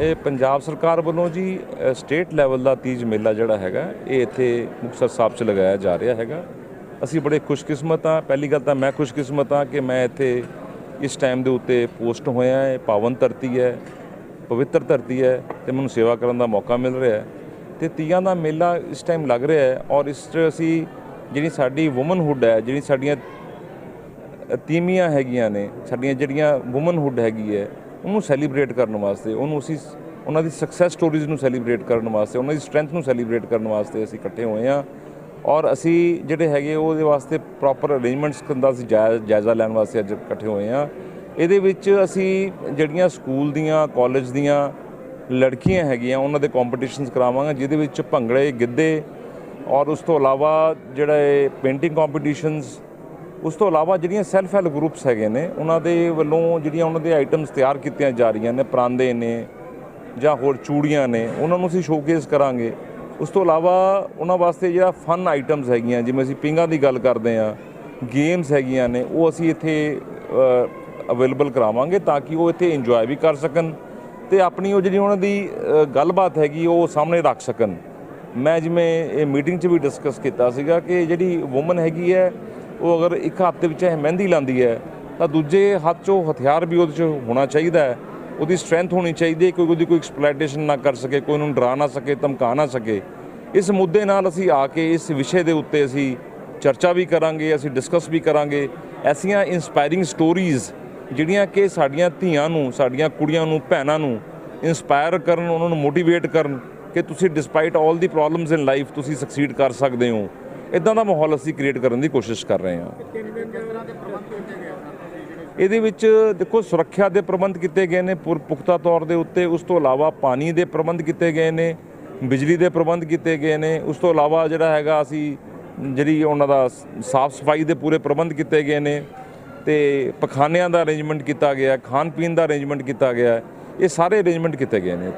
ਇਹ ਪੰਜਾਬ ਸਰਕਾਰ ਵੱਲੋਂ ਜੀ ਸਟੇਟ ਲੈਵਲ ਦਾ ਤੀਜ ਮੇਲਾ ਜਿਹੜਾ ਹੈਗਾ, ਇਹ ਇੱਥੇ ਮੁਕਤਸਰ ਸਾਹਿਬ 'ਚ ਲਗਾਇਆ ਜਾ ਰਿਹਾ ਹੈਗਾ। ਅਸੀਂ ਬੜੇ ਖੁਸ਼ਕਿਸਮਤ ਹਾਂ। ਪਹਿਲੀ ਗੱਲ ਤਾਂ ਮੈਂ ਖੁਸ਼ਕਿਸਮਤ ਹਾਂ ਕਿ ਮੈਂ ਇੱਥੇ ਇਸ ਟਾਈਮ ਦੇ ਉੱਤੇ ਪੋਸਟ ਹੋਇਆ ਹੈ। ਪਾਵਨ ਧਰਤੀ ਹੈ, ਪਵਿੱਤਰ ਧਰਤੀ ਹੈ ਤੇ ਮੈਨੂੰ ਸੇਵਾ ਕਰਨ ਦਾ ਮੌਕਾ ਮਿਲ ਰਿਹਾ ਹੈ। ਤੇ ਤੀਆਂ ਦਾ ਮੇਲਾ ਇਸ ਟਾਈਮ ਲੱਗ ਰਿਹਾ ਹੈ ਔਰ ਇਸ 'ਚ ਅਸੀਂ ਜਿਹੜੀ ਸਾਡੀ ਔਮਨਹੁੱਡ ਹੈ, ਜਿਹੜੀ ਸਾਡੀਆਂ ਤੀਮੀਆਂ ਹੈਗੀਆਂ ਨੇ, ਸਾਡੀਆਂ ਜਿਹੜੀਆਂ ਔਮਨਹੁੱਡ ਹੈਗੀ ਹੈ ਉਹਨੂੰ ਸੈਲੀਬ੍ਰੇਟ ਕਰਨ ਵਾਸਤੇ, ਉਹਨੂੰ ਅਸੀਂ ਉਹਨਾਂ ਦੀ ਸਕਸੈਸ ਸਟੋਰੀਜ਼ ਨੂੰ ਸੈਲੀਬ੍ਰੇਟ ਕਰਨ ਵਾਸਤੇ, ਉਹਨਾਂ ਦੀ ਸਟਰੈਂਥ ਨੂੰ ਸੈਲੀਬ੍ਰੇਟ ਕਰਨ ਵਾਸਤੇ ਅਸੀਂ ਇਕੱਠੇ ਹੋਏ ਹਾਂ ਔਰ ਅਸੀਂ ਜਿਹੜੇ ਹੈਗੇ ਉਹਦੇ ਵਾਸਤੇ ਪ੍ਰੋਪਰ ਅਰੇਂਜਮੈਂਟਸ ਦਾ ਅਸੀਂ ਜਾਇ- ਜਾਇਜ਼ਾ ਲੈਣ ਵਾਸਤੇ ਅੱਜ ਇਕੱਠੇ ਹੋਏ ਹਾਂ। ਇਹਦੇ ਵਿੱਚ ਅਸੀਂ ਜਿਹੜੀਆਂ ਸਕੂਲ ਦੀਆਂ ਕਾਲਜ ਦੀਆਂ ਲੜਕੀਆਂ ਹੈਗੀਆਂ, ਉਹਨਾਂ ਦੇ ਕੰਪੀਟੀਸ਼ਨਸ ਕਰਾਵਾਂਗੇ, ਜਿਹਦੇ ਵਿੱਚ ਭੰਗੜੇ, ਗਿੱਧੇ ਔਰ ਉਸ ਤੋਂ ਇਲਾਵਾ ਜਿਹੜਾ ਇਹ ਪੇਂਟਿੰਗ ਕੰਪੀਟੀਸ਼ਨਸ ਉਸ ਤੋਂ ਇਲਾਵਾ ਜਿਹੜੀਆਂ ਸੈਲਫ ਹੈਲਪ ਗਰੁੱਪਸ ਹੈਗੇ ਨੇ, ਉਹਨਾਂ ਦੇ ਵੱਲੋਂ ਜਿਹੜੀਆਂ ਉਹਨਾਂ ਦੇ ਆਈਟਮਸ ਤਿਆਰ ਕੀਤੀਆਂ ਜਾ ਰਹੀਆਂ ਨੇ, ਪਰਾਂਦੇ ਨੇ ਜਾਂ ਹੋਰ ਚੂੜੀਆਂ ਨੇ, ਉਹਨਾਂ ਨੂੰ ਅਸੀਂ ਸ਼ੋਕੇਸ ਕਰਾਂਗੇ। ਉਸ ਤੋਂ ਇਲਾਵਾ ਉਹਨਾਂ ਵਾਸਤੇ ਜਿਹੜਾ ਫਨ ਆਈਟਮਸ ਹੈਗੀਆਂ, ਜਿਵੇਂ ਅਸੀਂ ਪਿੰਗਾਂ ਦੀ ਗੱਲ ਕਰਦੇ ਆ ਗੇਮਸ ਹੈਗੀਆਂ ਨੇ, ਉਹ ਅਸੀਂ ਇੱਥੇ ਅਵੇਲੇਬਲ ਕਰਾਵਾਂਗੇ ਤਾਂ ਕਿ ਉਹ ਇੱਥੇ ਇੰਜੋਏ ਵੀ ਕਰ ਸਕਣ ਤੇ ਆਪਣੀ ਉਹ ਜਿਹੜੀ ਉਹਨਾਂ ਦੀ ਗੱਲਬਾਤ ਹੈਗੀ, ਉਹ ਸਾਹਮਣੇ ਰੱਖ ਸਕਣ। ਮੈਂ ਜਿਵੇਂ ਇਹ ਮੀਟਿੰਗ 'ਚ ਵੀ ਡਿਸਕਸ ਕੀਤਾ ਸੀਗਾ ਕਿ ਜਿਹੜੀ ਔਮਨ ਹੈਗੀ ਹੈ ਉਹ ਅਗਰ ਇੱਕ ਹੱਥ ਦੇ ਵਿੱਚ ਇਹ ਮਹਿੰਦੀ ਲਾਂਦੀ ਹੈ, ਤਾਂ ਦੂਜੇ ਹੱਥ 'ਚੋਂ ਹਥਿਆਰ ਵੀ ਉਹਦੇ 'ਚ ਹੋਣਾ ਚਾਹੀਦਾ ਹੈ। ਉਹਦੀ ਸਟਰੈਂਥ ਹੋਣੀ ਚਾਹੀਦੀ ਹੈ ਕੋਈ ਉਹਦੀ ਕੋਈ ਐਕਸਪਲੋਇਟੇਸ਼ਨ ਨਾ ਕਰ ਸਕੇ, ਕੋਈ ਉਹਨੂੰ ਡਰਾ ਨਾ ਸਕੇ, ਧਮਕਾ ਨਾ ਸਕੇ। ਇਸ ਮੁੱਦੇ ਨਾਲ ਅਸੀਂ ਆ ਕੇ ਇਸ ਵਿਸ਼ੇ ਦੇ ਉੱਤੇ ਅਸੀਂ ਚਰਚਾ ਵੀ ਕਰਾਂਗੇ, ਅਸੀਂ ਡਿਸਕਸ ਵੀ ਕਰਾਂਗੇ। ਐਸੀਆਂ ਇਨਸਪਾਇਰਿੰਗ ਸਟੋਰੀਜ਼ ਜਿਹੜੀਆਂ ਕਿ ਸਾਡੀਆਂ ਧੀਆਂ ਨੂੰ, ਸਾਡੀਆਂ ਕੁੜੀਆਂ ਨੂੰ, ਭੈਣਾਂ ਨੂੰ ਇਨਸਪਾਇਰ ਕਰਨ, ਉਹਨਾਂ ਨੂੰ ਮੋਟੀਵੇਟ ਕਰਨ ਕਿ ਤੁਸੀਂ despite 올 the problems in life ਤੁਸੀਂ ਸਕਸੀਡ ਕਰ ਸਕਦੇ ਹੋ। ਇਦਾਂ ਦਾ ਮਾਹੌਲ ਅਸੀਂ ਕ੍ਰੀਏਟ ਕਰਨ ਦੀ ਕੋਸ਼ਿਸ਼ ਕਰ ਰਹੇ ਹਾਂ। ਇਹਦੇ ਵਿੱਚ ਦੇਖੋ, ਸੁਰੱਖਿਆ ਦੇ ਪ੍ਰਬੰਧ ਕੀਤੇ ਗਏ ਨੇ, ਪੁਰ, ਪੁਖਤਾ ਤੌਰ ਦੇ ਉੱਤੇ, ਉਸ ਤੋਂ ਇਲਾਵਾ ਪਾਣੀ ਦੇ ਪ੍ਰਬੰਧ ਕੀਤੇ ਗਏ ਨੇ, ਬਿਜਲੀ ਦੇ ਪ੍ਰਬੰਧ ਕੀਤੇ ਗਏ ਨੇ, ਉਸ ਤੋਂ ਇਲਾਵਾ ਜਿਹੜਾ ਹੈਗਾ ਅਸੀਂ ਜਿਹੜੀ ਉਹਨਾਂ ਦਾ ਸਾਫ਼ ਸਫ਼ਾਈ ਦੇ ਪੂਰੇ ਪ੍ਰਬੰਧ ਕੀਤੇ ਗਏ ਨੇ ਤੇ ਪਖਾਨਿਆਂ ਦਾ ਅਰੇਂਜਮੈਂਟ ਕੀਤਾ ਗਿਆ ਖਾਣ ਪੀਣ ਦਾ ਅਰੇਂਜਮੈਂਟ ਕੀਤਾ ਗਿਆ, ਇਹ ਸਾਰੇ ਅਰੇਂਜਮੈਂਟ ਕੀਤੇ ਗਏ ਨੇ ਇੱਥੇ।